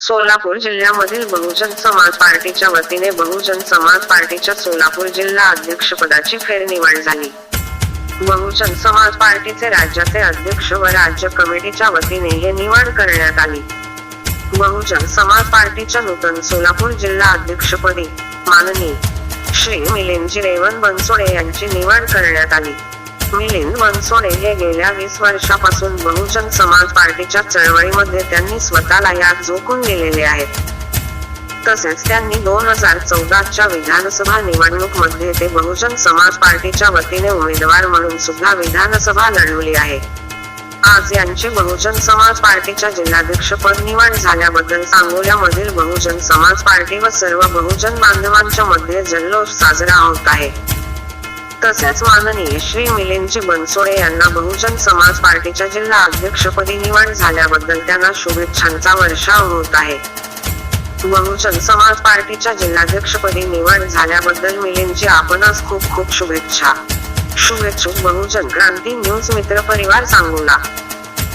सोलापूर जिल्ह्यामधील बहुजन समाज पार्टीच्या वतीने बहुजन समाज पार्टीच्या सोलापूर जिल्हा अध्यक्षपदाची फेरनिवड झाली. बहुजन समाज पार्टीचे राज्याचे अध्यक्ष व राज्य कमिटीच्या वतीने हे निवड करण्यात आली. बहुजन समाज पार्टीच्या नूतन सोलापूर जिल्हा अध्यक्षपदी माननीय श्री मिलिंदजी रेवन बनसोडे यांची निवड करण्यात आली. मिलिंद मनसोडे हे गेल्या वीस वर्षापासून बहुजन समाज पार्टीच्या चळवळीमध्ये त्यांनी स्वतःला यात झोकून दिलेले आहेत तसेच त्यांनी दोन हजार चौदाच्या विधानसभा निवडणूकमध्ये ते बहुजन समाज पार्टीच्या वतीने उमेदवार म्हणून सुद्धा विधानसभा लढवली आहे. आज यांची बहुजन समाज पार्टीच्या जिल्हाध्यक्षपद निवड झाल्याबद्दल सांगोल्यामधील बहुजन समाज पार्टी व सर्व बहुजन बांधवांच्या मध्ये जल्लोष साजरा होत आहे. तसेच माननीय श्री मिलिंदजी बनसोडे यांना बहुजन समाज पार्टीच्या जिल्हा अध्यक्षपदी निवड झाल्याबद्दल त्यांना शुभेच्छांचा वर्षाव होत आहे. बहुजन समाज पार्टीच्या जिल्हाध्यक्षपदी निवड झाल्याबद्दल मिलिंदजी आपणास खूप खूप शुभेच्छा. शुभेच्छुक बहुजन क्रांती न्यूज मित्र परिवार सांगोला.